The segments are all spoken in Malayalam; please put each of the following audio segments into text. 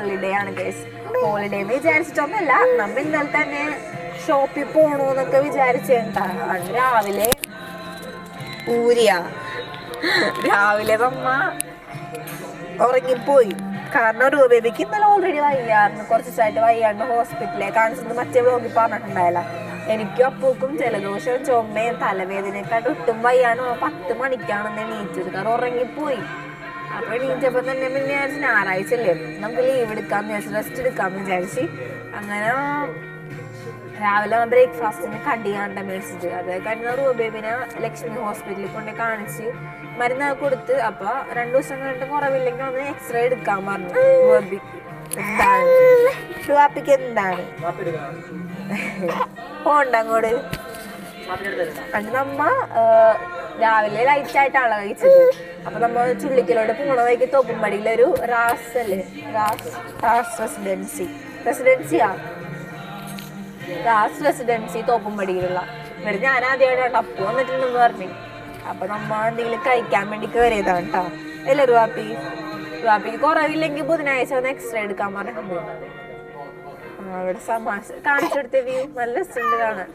ഹോളിഡേ ആണ് ഗൈസ് ഹോളിഡേ എന്ന് വിചാരിച്ചിട്ടൊന്നുമല്ല. നമ്മൾ ഇന്നലെ തന്നെ ഷോപ്പിൽ പോണോന്നൊക്കെ വിചാരിച്ചേട്ടാ അന്ന് രാവിലെ ഊരിയ. രാവിലെ നമ്മ ഉറങ്ങിപ്പോയി. കാരണം ഒരു ബേബിക്ക് ഇന്നലെ ഓൾറെഡി വയ്യായിരുന്നു. കുറച്ച് ദിവസമായിട്ട് വയ്യാണ്ട് ഹോസ്പിറ്റലിലെ കാണിച്ചത് മറ്റേ ബ്ലോഗിൽ പറഞ്ഞിട്ടുണ്ടായില്ല. എനിക്കും അപ്പൂക്കും ജലദോഷവും ചുമയും തലവേദനയൊക്കെ ഒട്ടും വയ്യാണ്ട് പത്ത് മണിക്കാണെന്ന് എണീറ്റത്. കാരണം ഉറങ്ങിപ്പോയി. അപ്പൊ എണീറ്റപ്പോ തന്നെ പിന്നെ വിചാരിച്ച് ഞായറാഴ്ച അല്ലേ? നമുക്ക് ലീവ് എടുക്കാം വിചാരിച്ചു റെസ്റ്റ് എടുക്കാം വിചാരിച്ച്. അങ്ങനെ രാവിലെ ബ്രേക്ക്ഫാസ്റ്റിന് കടിയാണ്ട മേടിച്ചിട്ട് അത് കഴിഞ്ഞ റൂബേബിനെ ലക്ഷ്മി ഹോസ്പിറ്റലിൽ കൊണ്ട് കാണിച്ച് മരുന്ന് കൊടുത്ത്. അപ്പൊ രണ്ടു ദിവസം കഴിഞ്ഞിട്ട് കുറവില്ലെങ്കിൽ ഒന്ന് എക്സ്റേ എടുക്കാൻ പറഞ്ഞു. റൂബിക്ക് എന്താണ്? റുവാപ്പിക്ക് എന്താണ്? പോണ്ട അങ്ങോട്ട് ആ, രാവിലെ ലൈറ്റ് ആയിട്ടാണ് കഴിച്ചത്. അപ്പൊ നമ്മൾ ചുള്ളിക്കലോട് പോണ വഴിക്ക് തോപ്പുംപടിയിലൊരു റാസ് അല്ലേ? റാസ്. റാസ് റെസിഡൻസി റെസിഡൻസിയാ റാസ് റെസിഡൻസി തോപ്പുംപടിയിലുള്ള. എന്നിട്ട് ഞാൻ ആദ്യമായിട്ട് അപ്പു വന്നിട്ടുണ്ടെന്ന് പറഞ്ഞു. അപ്പൊ നമ്മ എന്തെങ്കിലും കഴിക്കാൻ വേണ്ടി കയറിയതാണ് കേട്ടോ അല്ലേ റുവാപ്പി? റുവാപ്പിക്ക് കുറവില്ലെങ്കിൽ ബുധനാഴ്ച വന്ന് എക്സ്റേ എടുക്കാൻ പറഞ്ഞു. അവിടെ സമാശ കാണിച്ചെടുത്ത വ്യൂ നല്ല രസമുണ്ട് കാണാൻ.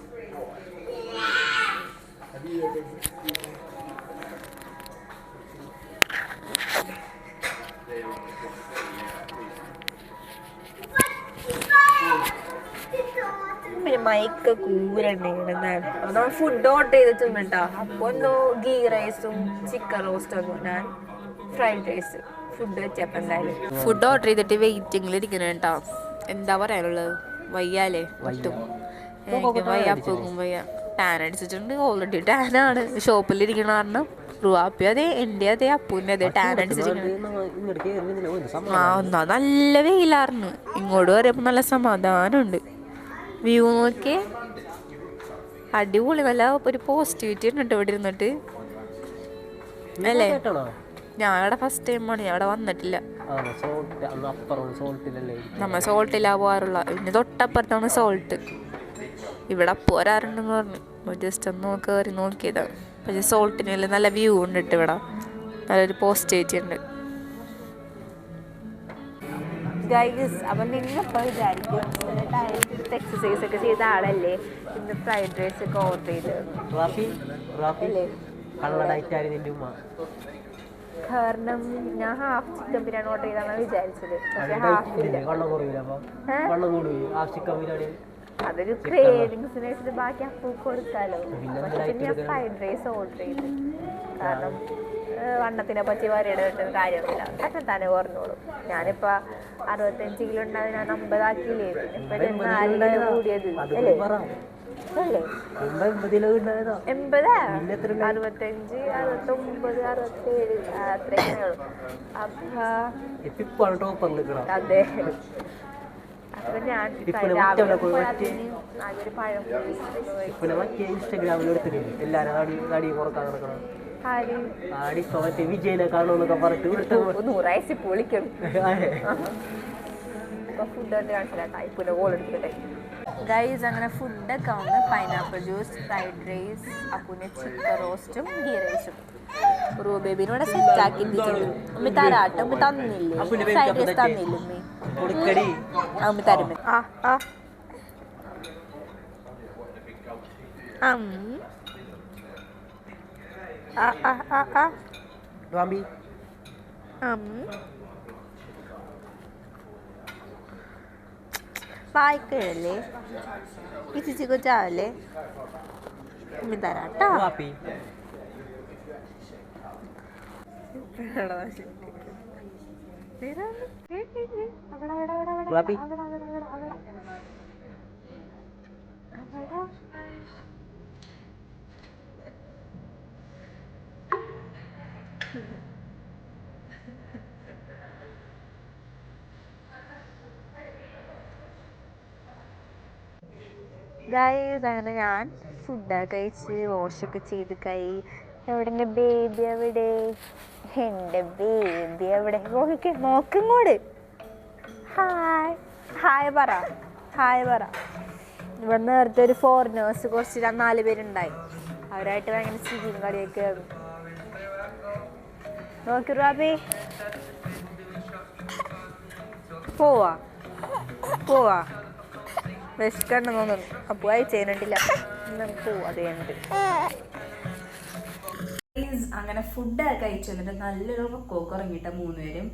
മൈക്ക് കൂരണ്ടാണ് അപ്പൊ നമ്മൾ ഫുഡ് ഓർഡർ ചെയ്തിട്ടുണ്ട് കേട്ടോ അപ്പൊ എന്തോ ഗീ റൈസും ചിക്കൻ റോസ്റ്റും ഒന്നും ഞാൻ ഫ്രൈഡ് റൈസ് ഫുഡ് വെച്ചപ്പോ എന്തായാലും. ഫുഡ് ഓർഡർ ചെയ്തിട്ട് വെയിറ്റിംഗിൽ ഇരിക്കണം കേട്ടോ എന്താ പറയാനുള്ളത്? വയ്യാലേ? ഒട്ടും. വയ്യ. പോകും വയ്യ ടാൻ അടിച്ചിട്ടുണ്ട്. ഓൾറെഡി ടാൻ ആണ്. ഷോപ്പിൽ ഇരിക്കണ കാരണം റുവാപ്പി അതെ എന്റെ അതെ അപ്പൂന്റെ അതെ ടാൻ അടിച്ചിരിക്കണം ആ ഒന്നാ നല്ല വെയിലായിരുന്നു ഇങ്ങോട്ട് പറയുമ്പോൾ നല്ല സമാധാനമുണ്ട്. വ്യൂ നോക്കി അടിപൊളി നല്ല ഒരു പോസിറ്റിവിറ്റി ഉണ്ട് ഇവിടെ ഇരുന്നിട്ട്. അല്ലേ? ഞാൻ ഇവിടെ ഫസ്റ്റ് ടൈമാണ് ഞാൻ ഇവിടെ വന്നിട്ടില്ല. നമ്മൾ സോൾട്ടിലാ പോകാറുള്ള പിന്നെ തൊട്ടപ്പുറത്താണ് സോൾട്ട് ഇവിടെ പോരാറുണ്ടെന്ന് പറഞ്ഞു. ജസ്റ്റ് ഒന്ന് കയറി നോക്കിയതാണ് പക്ഷെ സോൾട്ടിനെല്ലാം നല്ല വ്യൂ ഉണ്ട് ഇവിടെ. നല്ലൊരു പോസിറ്റിവിറ്റി ഉണ്ട്. ഗൈസ് അപ്പം നിങ്ങളിപ്പോൾ വിചാരിക്കും. എക്സസൈസ് ഒക്കെ ചെയ്ത ആളല്ലേ? ഇന്ന് ഫ്രൈഡ് റൈസ് ഒക്കെ ഓർഡർ ചെയ്ത്. കാരണം ഞാൻ ഹാഫ് ചിക്കൻ ബിരിയാണി ഓർഡർ ചെയ്താണ് വിചാരിച്ചത്. പക്ഷെ ഹാഫ് അതൊരു ക്രേവിങ്സിന് വെച്ചിട്ട് ബാക്കി അപ്പൂക്ക് കൊടുക്കാലോ. പക്ഷെ ഞാൻ ഫ്രൈഡ് റൈസ് ഓർഡർ ചെയ്തു. കാരണം വണ്ണത്തിനെ പറ്റി പറയേണ്ട കാര്യമില്ല. തന്നെ തന്നെ പറഞ്ഞോളൂ. ഞാനിപ്പോ അറുപത്തഞ്ച് കിലോ ഉണ്ടായത് ഞാൻ അമ്പതാക്കിയില്ലേ? പിന്നെ കൂടിയത്. അല്ലേ? എൺപതാ? അറുപത്തഞ്ച് അറുപത്തൊമ്പത് അറുപത്തേഴ് അത്രയൊക്കെ ഉള്ളൂ. അപ്പൊ. അതെ. ഇൻസ്റ്റാഗ്രാമിൽ എടുത്തിട്ടുണ്ട് എല്ലാരും നടി നടി നടക്കണം ആടി മറ്റേ വിജയനെ കാണുമെന്നൊക്കെ പറഞ്ഞിട്ട് നൂറായിരത്തി പൊളിക്കണം ഇപ്പൊ ഫുഡ് കൊണ്ട് കാണിച്ചില്ല? ഇപ്പൊ കോൾ എടുക്കട്ടെ ഗൈസ് അങ്ങനെ ഫുഡൊക്കെ വന്ന് പൈനാപ്പിൾ ജ്യൂസ് ഫ്രൈഡ് റൈസ് അപ്പൂനെ ചിക്കൻ റോസ്റ്റും ഗീ റൈസും റൂബേബിനോടെ സെറ്റ് ആക്കിയിട്ടുണ്ട് ഉമ്മി തരാട്ടെ. ഉമ്മി തന്നില്ലേ? ഫ്രൈഡ് റൈസ് തന്നില്ല ഉമ്മി? കൊടുക്കടി. ആ ആ ആ. ആ ആ ആ ആ അം. വായിക്കഴല്ലേ ഇച്ചിച്ച് കൊച്ചാവല്ലേ ഉമ്മി തരാട്ടോ വാപ്പി. വാപ്പി. ഗൈസ് അങ്ങനെ ഞാൻ ഫുഡൊക്കെ കഴിച്ച് വാഷൊക്കെ ചെയ്ത് കൈ എവിടെ എന്റെ ബേബി എവിടെ? എന്റെ ബേബി എവിടെ? നോക്കി നോക്കിങ്ങോട് ഹായ് ഹായ് പറ. ഹായ് പറ. ഇവിടെ നേരത്തെ ഒരു ഫോറിനേഴ്സ് കുറച്ച് നാല് പേരുണ്ടായി. അവരായിട്ട് ഭയങ്കര ചിരിയും കളിയൊക്കെ ആയിരുന്നു. നോക്കി റാബി. പോവാ. പോവാ. വിശക്കണ്ട തോന്നുന്നു. അപ്പു അയച്ചേനിട്ടില്ല നമുക്ക് പോവാ. അത് കഴിഞ്ഞിട്ട്. അങ്ങനെ ഫുഡൊക്കെ കഴിച്ചു എന്നിട്ട് നല്ലൊരു കൊക്കോക്ക് ഇറങ്ങിയിട്ട മൂന്നുപേരും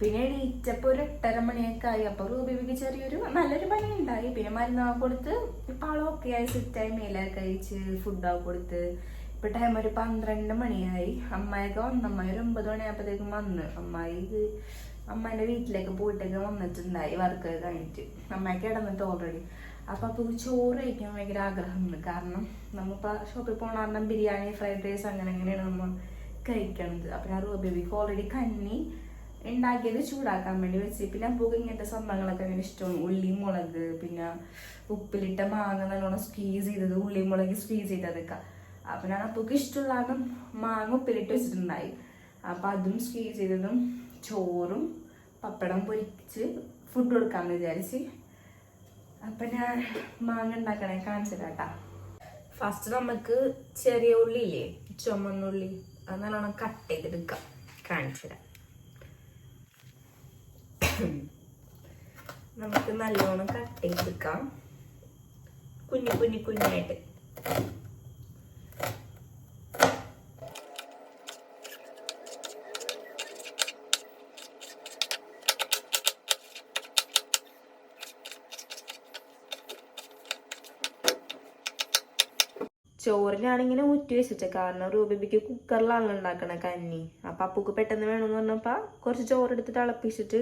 പിന്നെ എണീറ്റപ്പോ ഒരു എട്ടര മണിയൊക്കെ ആയി. അപ്പൊ റൂബിക്ക് ചെറിയൊരു നല്ലൊരു പണി ഉണ്ടായി പിന്നെ മരുന്നൊക്കെ കൊടുത്ത് ഇപ്പൊ ആളൊക്കെ ആയി സെറ്റായി മേലൊക്കെ കഴിച്ച് ഫുഡൊക്കെ കൊടുത്ത്. ഇപ്പൊ ടൈം ഒരു പന്ത്രണ്ട് മണിയായി. അമ്മായൊക്കെ വന്നു. ഒരു ഒമ്പത് മണിയായപ്പോഴത്തേക്കും വന്ന്. അമ്മായി ഇത് അമ്മേന്റെ വീട്ടിലേക്ക് പോയിട്ടൊക്കെ വന്നിട്ടുണ്ടായി വർക്ക് കഴിഞ്ഞിട്ട്. അമ്മയൊക്കെ കിടന്നിട്ട് ഓൾറെഡി അപ്പൊ അപ്പൊ ചോറ് കഴിക്കാൻ ഭയങ്കര ആഗ്രഹമുണ്ട്. കാരണം നമ്മളിപ്പോ ഷോപ്പിൽ പോകണ കാരണം ബിരിയാണി ഫ്രൈഡ് റൈസ് അങ്ങനെ അങ്ങനെയാണ് നമ്മൾ കഴിക്കണത്. അപ്പൊ ഞാൻ റൂബിക്ക് ഓൾറെഡി കന്നി ഉണ്ടാക്കിയത് ചൂടാക്കാൻ വേണ്ടി വെച്ച്. പിന്നെ അപ്പൂക്ക് ഇങ്ങനത്തെ സംഭവങ്ങളൊക്കെ അങ്ങനെ ഇഷ്ടമാണ്. ഉള്ളി മുളക് പിന്നെ ഉപ്പിലിട്ട മാങ്ങ നല്ലോണം സ്ക്വീസ് ചെയ്തത് ഉള്ളി മുളക് സ്ക്വീസ് ചെയ്തതൊക്കെ. അപ്പൊ ഞാൻ അപ്പൂക്ക് ഇഷ്ടമുള്ളതാണ് മാങ്ങ ഉപ്പിലിട്ട് വെച്ചിട്ടുണ്ടായി. അപ്പൊ അതും സ്റ്റേ ചെയ്തതും ചോറും പപ്പടം പൊരിച്ച് ഫുഡ് കൊടുക്കാമെന്ന് വിചാരിച്ച്. അപ്പൊ ഞാൻ മാങ്ങ ഉണ്ടാക്കണേ കാണിച്ചിട്ടാ ഫസ്റ്റ് നമുക്ക് ചെറിയ ഉള്ളി ഇല്ലേ? ചുമന്നുള്ളി അത് നല്ലോണം കട്ട് ചെയ്തെടുക്കാം. കാണിച്ചുതരാം നമുക്ക് നല്ലോണം കട്ട് ചെയ്തെടുക്കാം. കുഞ്ഞു കുഞ്ഞു കുഞ്ഞായിട്ട്. ചോറിനാണിങ്ങനെ ഊറ്റി വെച്ചിട്ട് കാരണം റൂബിബിക്ക് കുക്കറിലാണ് ഉണ്ടാക്കണ കഞ്ഞി. അപ്പൊ അപ്പൂക്ക് പെട്ടെന്ന് വേണമെന്ന് പറഞ്ഞപ്പോ കുറച്ച് ചോറ് എടുത്ത് തിളപ്പിച്ചിട്ട്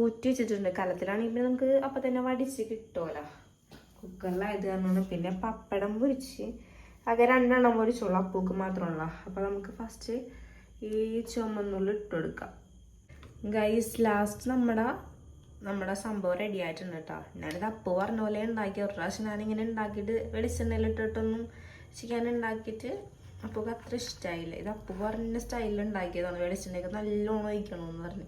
ഊറ്റി വെച്ചിട്ടുണ്ട്. കലത്തിലാണെങ്കിൽ പിന്നെ നമുക്ക് അപ്പൊ തന്നെ വടിച്ച് കിട്ടുമല്ലോ കുക്കറിലായത് കാരണമാണ് പിന്നെ പപ്പടം പൊരിച്ച് ആകെ രണ്ടെണ്ണം പൊരിച്ചോളൂ അപ്പൂക്ക് മാത്രമുള്ള. അപ്പൊ നമുക്ക് ഫസ്റ്റ് ഈ ചുമന്നുള്ളിൽ ഇട്ട് കൊടുക്കാം. ഗൈസ് ലാസ്റ്റ് നമ്മുടെ നമ്മുടെ സംഭവം റെഡി ആയിട്ടുണ്ട് കേട്ടോ ഞാനിത് അപ്പു പറഞ്ഞ പോലെ ഉണ്ടാക്കി. ഒരു പ്രാവശ്യം ഞാനിങ്ങനെ ഉണ്ടാക്കിയിട്ട് വെളിച്ചെണ്ണയിൽ ഇട്ടിട്ടൊന്നും ചിക്കൻ ഉണ്ടാക്കിയിട്ട് അപ്പുക്ക് അത്ര ഇഷ്ടമായില്ല ഇത് അപ്പു പറഞ്ഞ സ്റ്റൈലിൽ ഉണ്ടാക്കിയതാണ് വെളിച്ചെണ്ണയൊക്കെ നല്ലോണം ഒഴിക്കണമെന്ന് പറഞ്ഞ്.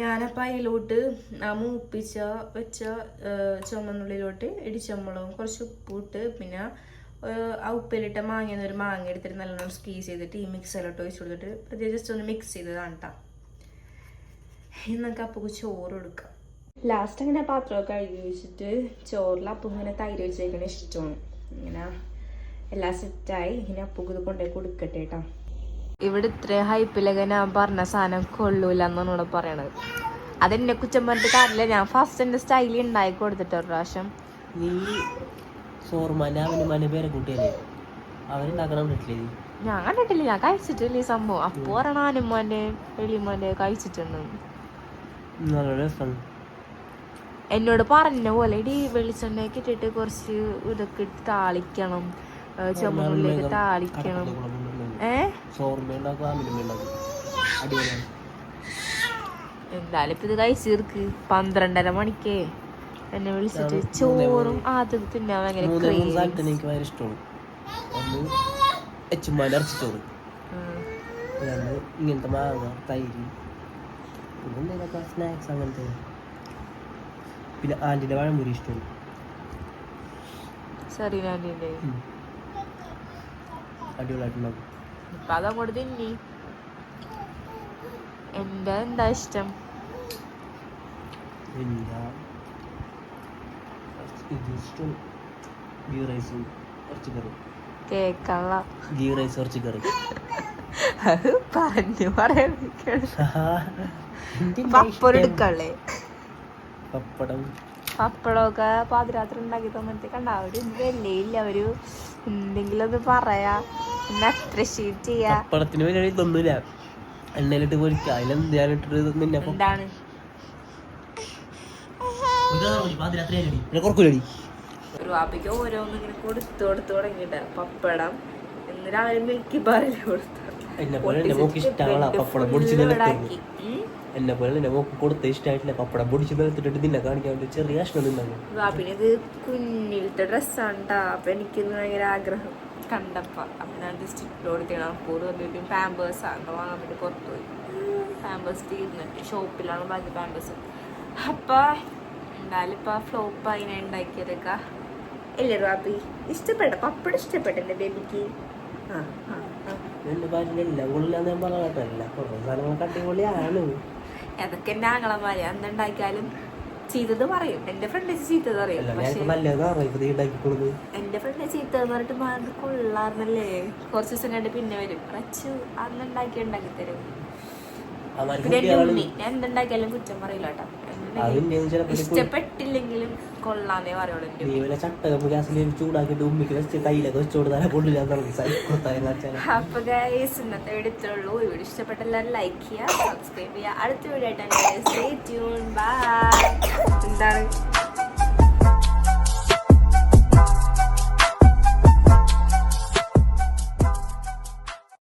ഞാനപ്പോൾ അതിലോട്ട് ആ മൂപ്പിച്ച വെച്ച ചുമന്നുള്ളിലോട്ട് ഇടിച്ചമ്പളവും കുറച്ച് ഉപ്പിട്ട് പിന്നെ ആ ഉപ്പിലിട്ട മാങ്ങ ഒരു മാങ്ങ എടുത്തിട്ട് നല്ലോണം സ്ക്വീസ് ചെയ്തിട്ട് ഈ മിക്സിലോട്ട് ഒഴിച്ചു കൊടുത്തിട്ട് പ്രത്യേകിച്ച് ജസ്റ്റ് ഒന്ന് മിക്സ് ചെയ്തതാണ് കേട്ടോ എന്നൊക്കെ അപ്പൂക്ക് ചോറ് കൊടുക്കാം. ലാസ്റ്റ് അങ്ങനെ പാത്രമൊക്കെ കഴുകി വെച്ചിട്ട് ചോറിൽ അപ്പം ഇങ്ങനെ തൈര് വെച്ചേക്കണ ഇഷ്ടമാണ് ഇങ്ങനെ എല്ലാം സെറ്റായി. ഇങ്ങനെ അപ്പുക്ക് കൊണ്ടേ കൊടുക്കട്ടെ കേട്ടോ ഇവിടെ ഇത്ര ഹൈപ്പിലൊക്കെ ഞാൻ പറഞ്ഞ സാധനം കൊള്ളൂല എന്നാണ് ഇവിടെ പറയണത്. അതെന്നെ കുറ്റം പറഞ്ഞിട്ട് കാര്യമില്ല. ഞാൻ ഫസ്റ്റ് എന്റെ സ്റ്റൈലിൽ ഉണ്ടായി കൊടുത്തിട്ട് ഒരു പ്രാവശ്യം. നീ അവന് കൂട്ടിയല്ലേ? അവരുണ്ടാക്കണം ഞാൻ കണ്ടിട്ടില്ല. ഞാൻ കഴിച്ചിട്ടില്ല ഈ സംഭവം. അപ്പൊ പറയണ അനുമാന്റെ എളിമാന്റെ കഴിച്ചിട്ടുണ്ട്. എന്നോട് പറഞ്ഞ പോലെ ഇടി വെളിച്ചെണ്ണയൊക്കെ ഇട്ടിട്ട് കുറച്ച് ഇതൊക്കെ ഇട്ട് താളിക്കണം. ഏ, ചുമന്നുള്ളിയൊക്കെ താളിക്കണം. ഏ? എന്തായാലും ഇപ്പൊ ഇത് കഴിച്ചിർക്ക് പന്ത്രണ്ടര മണിക്കേ. എന്നെ വിളിച്ചിട്ട് ചോറും ആദ്യം തിന്നാൻ ഭയങ്കര എനിക്ക് ഭയങ്കര ഇഷ്ടമാണ്. എച്ചുമ്മാന്റെ ഇങ്ങനത്തെ മാങ്ങ തൈര്. പിന്നെ എന്തെങ്കിലുമൊക്കെ സ്നാക്സ് അങ്ങനത്തെ. പിന്നെ ആന്റിന്റെ പഴംപൊരി ഇഷ്ടമാണ്. ശരി ഉം. അടിപൊളിയായിട്ടുണ്ടാവും ഇപ്പൊ അതങ്ങോട്ട് തിന്നി എന്താ ഇഷ്ടം? ഇഷ്ടം. Ghee rice curry. കേക്കള്ള. Ghee rice ഇറച്ചിക്കറി അത് പറഞ്ഞു പറയാൻ പപ്പടം എടുക്കള്ളേ പപ്പടം. പപ്പടമൊക്കെ പാതിരാത്രി ഉണ്ടാക്കി തന്നിട്ട് കണ്ട അവർ വെല്ലയില്ല അവർ എന്തെങ്കിലും പറയാ. പിന്നെ അപ്രിഷിയേറ്റ് ചെയ്യാ. പപ്പടത്തിന് പരിപാടി ഇതൊന്നുമില്ല എണ്ണയിലിട്ട് പൊരിക്കുക അതിലെന്ത് ഞാനിട്ടിട്ട് നിന്നെ എന്താണ്? ഒരു വാപ്പയ്ക്ക് ഓരോന്നും ഇങ്ങനെ കൊടുത്തു കൊടുത്തു തുടങ്ങിട്ട് പപ്പടം എന്നിട്ട് രാവിലെ മിൽക്കി ബാറിൽ കൊടുത്തു. എന്നെ പോലെ തന്നെ മോക്ക് കൊടുത്ത ഇഷ്ടമായിട്ടില്ല പപ്പടം പൊടിച്ച് നിലത്തിട്ടിട്ട് നിന്നെ കാണിക്കാൻ വേണ്ടി ചെറിയ കഷ്ണം നിന്നു വാപ്പിന് ഇത് കുഞ്ഞിലത്തെ ഡ്രസ്സാണ് ട്ടാ അപ്പൊ എനിക്കിന്ന് ഭയങ്കര ആഗ്രഹം. കണ്ടപ്പോ. അപ്പൊ ഞാൻ ജസ്റ്റ് ഇട്ട് കൊടുത്തിടാം കൂടെ വന്നിട്ട് പാമ്പേഴ്സ് ആണ് വാങ്ങാൻ വേണ്ടി പുറത്തു പോയി? പാമ്പേഴ്സ് തീർന്നിട്ട് ഷോപ്പിലാണ് ബാക്കി പാമ്പേഴ്സ് അപ്പൊ എന്തായാലും ഇപ്പൊ ഫ്ലോപ്പ് അതിനെ ഉണ്ടാക്കിയതൊക്കെ ഇല്ലേ റാബി ഇഷ്ടപ്പെട്ട പപ്പടം ഇഷ്ടപ്പെട്ട ബേബിക്ക്? ആ ആ ആ. എന്റെ ഭാര്യ എല്ലാം കൊള്ളില്ലാന്ന് ഞാൻ പറഞ്ഞിട്ടല്ല കുറേ സാധനങ്ങളൊക്കെ അടിപൊളിയാണ്. അതൊക്കെ എന്റെ ആങ്ങളമാര് എന്തുണ്ടാക്കിയാലും ചീത്തത് പറയും. എന്റെ ഫ്രണ്ട് ചീത്തത് പറയും. പക്ഷെ എന്റെ ഫ്രണ്ട് ചീത്ത എന്ന് പറഞ്ഞിട്ട് മാറി കൊള്ളാർന്നല്ലേ? കുറച്ച് ദിവസം കണ്ട് പിന്നെ വരും. റച്ചു അന്നുണ്ടാക്കി ഉണ്ടാക്കി തരും പിന്നെ ഉണ്ണി. ഞാൻ എന്തുണ്ടാക്കിയാലും കുറ്റം പറയില്ല കേട്ടോ. ഇഷ്ടപ്പെട്ടില്ലെങ്കിലും കൊള്ളാന്നേ പറയുള്ളൂ ചട്ടകം ഗ്യാസിൽ ചൂടാക്കിയിട്ട് ഉമ്മിക്ക് വെച്ച് കയ്യിലൊക്കെ വെച്ച് കൊടുത്താൽ കൊള്ളില്ല അപ്പൊ ഗൈസ് ഇന്നത്തെ വീഡിയോ ഇത്രയുള്ളൂ ഇഷ്ടപ്പെട്ട എല്ലാവരും ലൈക്ക് ചെയ്യുക സബ്സ്ക്രൈബ് ചെയ്യുക. അടുത്ത വീഡിയോ ആയിട്ട് സ്റ്റേ ട്യൂൺ ബൈ എന്താണ്?